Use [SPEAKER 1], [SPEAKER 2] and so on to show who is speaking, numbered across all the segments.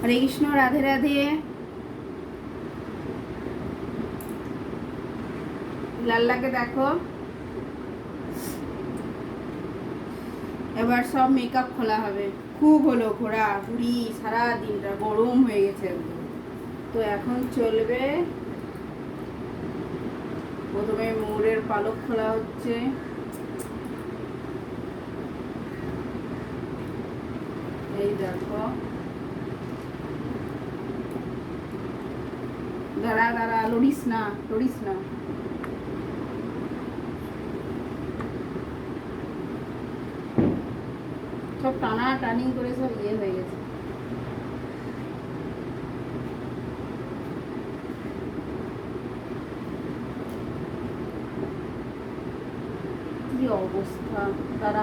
[SPEAKER 1] হরে কৃষ্ণ, রাধে রাধে। লাল্লাকে দেখো। এবার সব মেকআপ খোলা হবে। খুব হলো ঘোরা, ঘুরি, সারা দিনটা গরম হয়ে গেছে তো এখন চলবে। প্রথমে মোড়ের পালক খোলা হচ্ছে। এই দেখো। দাঁড়া দাঁড়া, লড়িস না লড়িস না। সব টানা টানি করে সব ইয়ে হয়ে গেছে। কি অবস্থা? তারা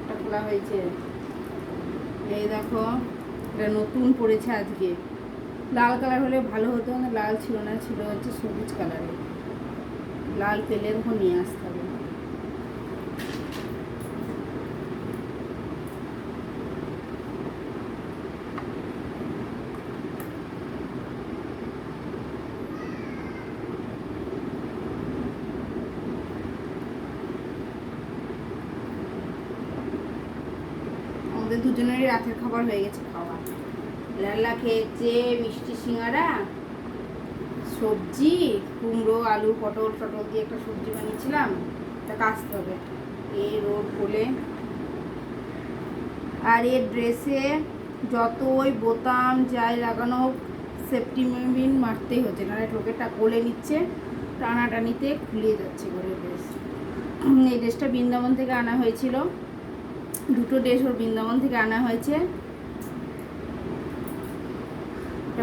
[SPEAKER 1] একটা খোলা হয়েছে। এই দেখো, এটা নতুন পড়েছে আজকে। লাল কালার হলে ভালো হতো, না লাল ছিল না, ছিল হচ্ছে সবুজ কালারের লাল পেলে তখন নিয়ে আসতে হবে। আমাদের দুজনেরই রাতের খাবার হয়ে গেছে খাওয়া। লাল্লা খেয়েছে মিষ্টি সিঙ্গারা, সবজি, কুমড়ো, আলু, পটল টটল দিয়ে একটা সবজি বানিয়েছিলাম, তা কাচতে হবে। এই রোড বলে আর এর ড্রেসে যত ওই বোতাম যাই লাগানো সেফটি মেবিন মারতেই হচ্ছে না টোকেটা কোলে নিচ্ছে, টানাটানিতে খুলে যাচ্ছে করে ড্রেস। এই ড্রেসটা বৃন্দাবন থেকে আনা হয়েছিল। দুটো ড্রেস ওর বৃন্দাবন থেকে আনা হয়েছে।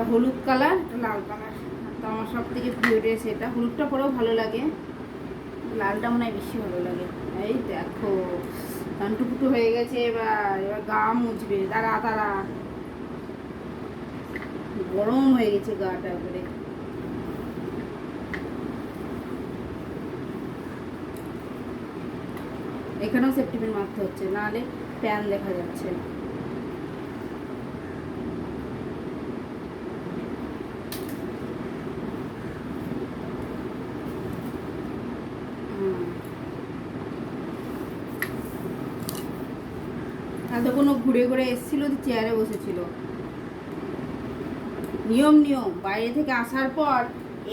[SPEAKER 1] একটা হলুদ কালার একটা লাল কালার। তো আমার সব থেকে প্রিয় ড্রেস এটা। হলুদটা পরেও ভালো লাগে। লালটা মনে হয় বেশি ভালো লাগে। এই দেখো, কান্টুকুটু হয়ে গেছে এবার। এবার গা মুছবে। তারা তারা গরম হয়ে গেছে গাটা এবারে এখানেও সেফটিপিন মারতে হচ্ছে, নাহলে প্যান দেখা যাচ্ছে হুম। এতক্ষণ ও ঘুরে ঘুরে এসেছিল চেয়ারে বসেছিল। নিয়ম নিয়ম। বাইরে থেকে আসার পর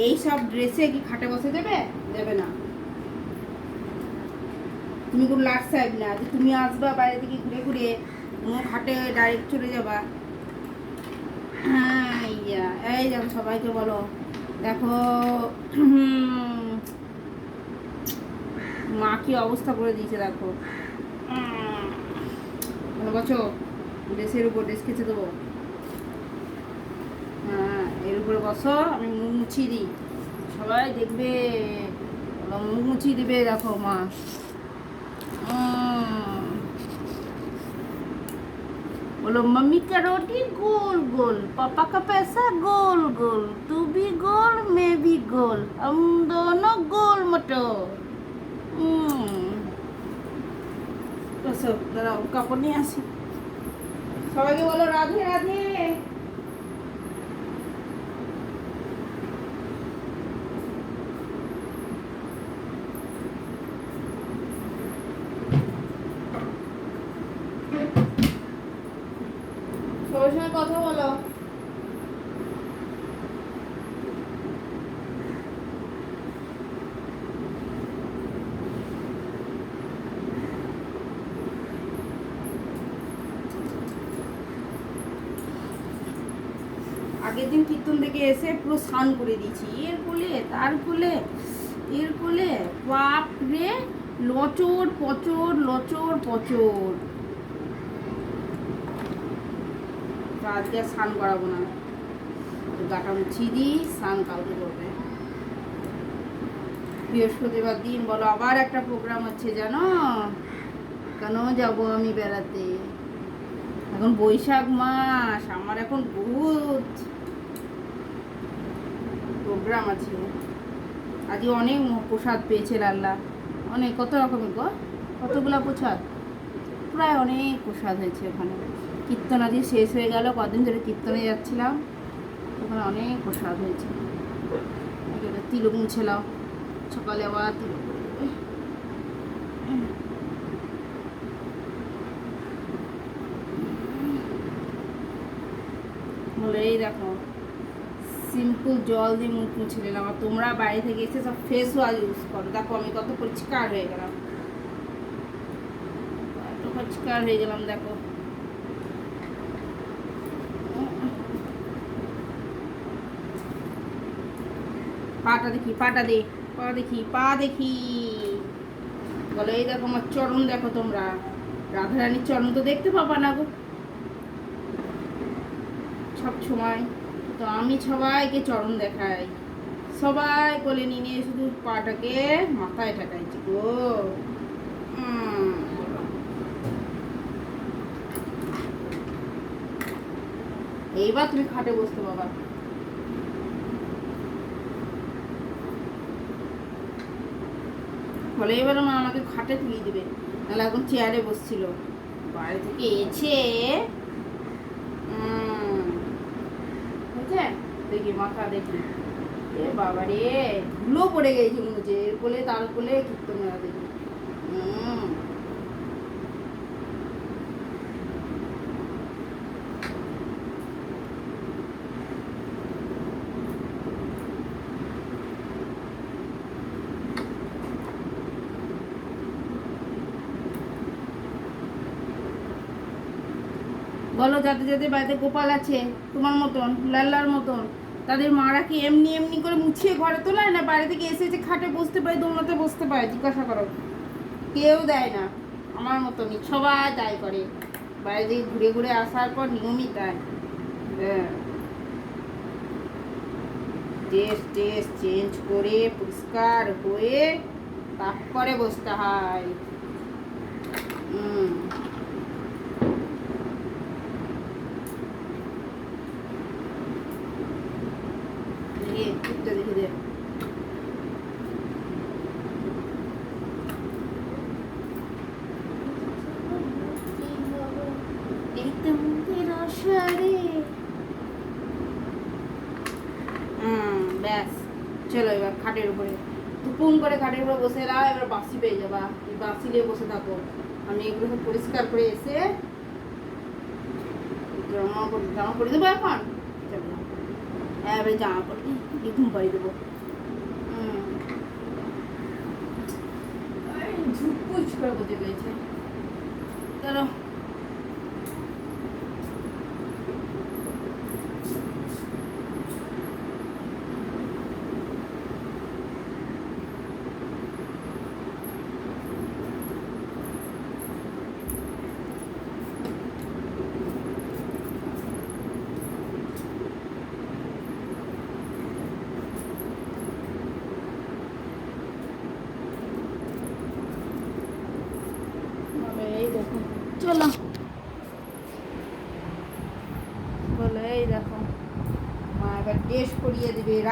[SPEAKER 1] এই সব ড্রেসে কি খাটে বসে দেবে? দেবে না। তুমি কোনো লাট সাহেব না যে তুমি আসবা বাইরে থেকে ঘুরে ঘুরে তোমার ঘাটে ডাইরেক্ট চলে যাবা। হ্যাঁ এই দেখো সবাইকে বলো। দেখো মা কি অবস্থা করে দিয়েছে দেখো। ভালো বছো ড্রেসের উপর ড্রেস খেতে দেবো হ্যাঁ এর উপরে বসো আমি মুখ মুছিয়ে দিই সবাই দেখবে বলো, মুখ মুছিয়ে দিবে দেখো মা উম। बोलो मम्मी का रोटी गोल गोल पापा का पैसा गोल गोल तू भी गोल मैं भी गोल हम दोनों गोल मटो দাঁড়াও কাপড় নিয়ে আসি। সবাইকে বলো রাধে রাধে সবার সঙ্গে কথা বলো আগের দিন কীর্তন থেকে এসে পুরো স্নান করে দিয়েছি। এর কোলে, তার কোলে, এর বাপ রে লচর পচর লচর পচর। আজকে আর স্নান করাবো না। গাটা মুছিয়ে দিই, স্নান কালকে করবে। বৃহস্পতিবার দিন, বলো আবার একটা প্রোগ্রাম হচ্ছে, জানো? কেন যাব আমি বেড়াতে? এখন বৈশাখ মাস, আমার এখন বহুত প্রোগ্রাম আছে আজকে অনেক প্রসাদ পেয়েছে লাল্লা। অনেক, কত রকমের গো? কতগুলা প্রসাদ? প্রায় অনেক প্রসাদ হয়েছে ওখানে। কীর্তন আদি শেষ হয়ে গেল, কদিন ধরে কীর্তনে যাচ্ছিলাম। ওখানে অনেক প্রসাদ হয়েছে। তিলক মুছেলাম সকালে আবার তিলক বলে, এই দেখো সিম্পল জল দিয়ে মুখ মুছে নিলাম। আর তোমরা বাইরে থেকে এসে সব ফেস ওয়াশ ইউজ করো। দেখো, আমি কত পরিষ্কার হয়ে গেলাম। এত পরিষ্কার হয়ে গেলাম, দেখো। পাটা দেখি, পাটা দে পা দেখি পা দেখি। বলে, এই দেখো আমার চরণ, দেখো তোমরা। রাধারানীর চরণ তো দেখতে পাবা না গো। সব সময়। তো আমি সবাইকে চরণ দেখাই। সবাই কোলে নিয়ে শুধু পাটাকে মাথায় ঠেকাইছি গো। এইবার তুমি খাটে বসতে বাবা ফলে এবার মা আমাকে খাটে তুলিয়ে দিবে। নাহলে এখন চেয়ারে বসছিল। বাড়ি থেকে এসে বুঝছে দেখি মাথা দেখি। এ বাবা রে ধুলো পড়ে গেছে হচ্ছে। এর কোলে, তার কোলে কীর্তন দেখি। বলো যাতে যাতে বাড়িতে গোপাল আছে, তোমার মতন, লাল্লার মতন, তাদের মারা কি এমনি এমনি করে মুছিয়ে ঘরে তোলায় না? বাইরে থেকে এসে যে খাটে বসতে পারে, দোলনাতে বসতে পারে, জিজ্ঞাসা করো। কেউ দেয় না, আমার মতনই, সবাই তাই করে। বাইরে থেকে ঘুরে ঘুরে আসার পর নিয়মই হ্যাঁ। ড্রেস টেস চেঞ্জ করে, পরিষ্কার হয়ে তারপরে বসতে হয়। হুম দেখি কুত্তা দেখে দে এই তো মন্দির অসারে হুম ব্যাস চলো এবার খাটের উপরে। টুকুম করে খাটের উপরে বসে এলাম, এবার বাসি পেয়ে যাবা। বাসি নিয়ে বসে থাকো। আমি এগুলো সব পরিষ্কার করে এসে জামা পরে জামা পরে দেবো এখন? চলো। এবারে জামা পরে ঘুম পাড়িয়ে দেবো। ঝুপুচ করে বসে গেছে চলো বাবা, এই দেখো চলো বলে এই দেখো মা এবার ড্রেস বলে,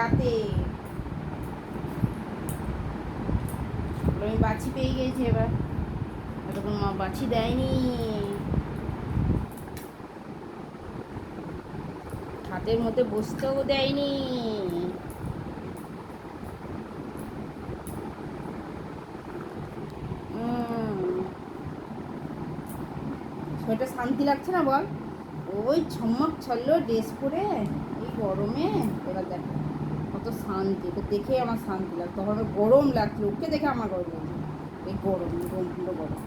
[SPEAKER 1] আমি বাছি পেয়ে গেছি এবার। এতক্ষণ মা বাছি দেয়নি। হাতের মধ্যে বসতেও দেয়নি। শরীরটা শান্তি লাগছে না বল? ওই ছম্মক ছল্ল ড্রেস পরে এই গরমে। এবার দেখ। কত শান্তি, এটা দেখে আমার শান্তি লাগতো। তখন গরম লাগছিল, ওকে দেখে আমার গরম লাগছে। এই গরম গরম, পুরো গরম।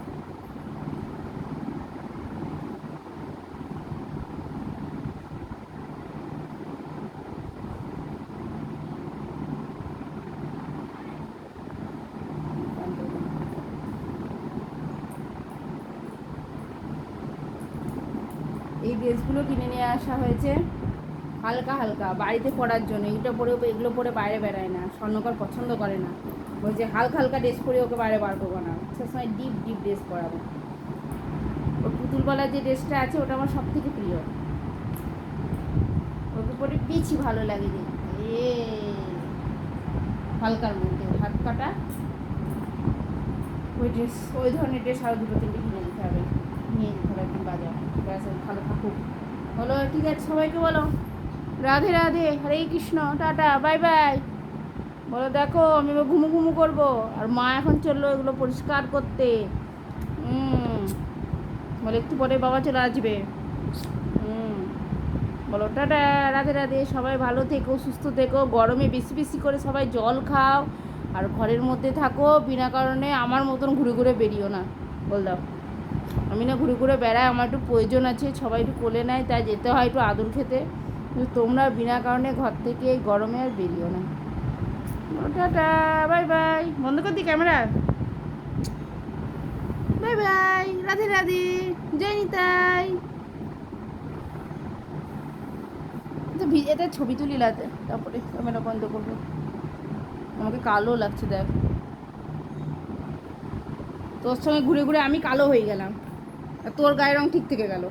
[SPEAKER 1] এই ড্রেসগুলো কিনে নিয়ে আসা হয়েছে। হালকা হালকা, বাড়িতে পরার জন্য। এগুলো পরে এগুলো পরে বাইরে বেড়ায় না, স্বর্ণকর পছন্দ করে না। বলছে হালকা হালকা ড্রেস পরে ওকে বাইরে বার করব না। সবসময় ডিপ ডিপ ড্রেস পরাবো। ওর পুতুলবেলার যে ড্রেসটা আছে, ওটা আমার সব থেকে প্রিয়। ওকে পরে বেশি ভালো লাগে এ, হালকার মধ্যে। হাত কাটা। ওই ড্রেস, ওই ধরনের ড্রেস আরও দুটো তিনটে কিনে দিতে হবে। নিয়ে যেতে হবে একদম বাজার। ব্যাস, ভালো থাকুক। বলো, ঠিক আছে, সবাইকে বলো। Radhe Radhe, Hare Krishna, tata, bye bye. বলো, দেখো, আমি এবার ঘুমু ঘুমু করব। আর মা এখন চলল এগুলো পরিষ্কার করতে। বলে একটু পরে বাবা চলে আসবে। বলো, টাটা, রাধে রাধে, সবাই ভালো থেকো, সুস্থ থেকো। গরমে বেশি বেশি করে সবাই জল খাও। আর ঘরের মধ্যে থাকো, বিনা কারণে আমার মতন ঘুরে ঘুরে বেরিও না। বল দাও। আমি না ঘুরে ঘুরে বেড়াই, আমার একটু প্রয়োজন আছে, সবাই একটু কোলে নেয়, তাই যেতে হয় একটু আদর খেতে। কিন্তু তোমরা বিনা কারণে ঘর থেকে এই গরমে আর বেরিও না। Tata, bye bye. বন্ধ কর camera. Bye bye, Radhe Radhe, জয় নিতাই। এটা ছবি তুলি লাতে, তারপরে ক্যামেরা বন্ধ করব। আমাকে কালো লাগছে, দেখ। তোর সঙ্গে ঘুরে ঘুরে আমি কালো হয়ে গেলাম। আর তোর গায়ের রং ঠিক থেকে গেল।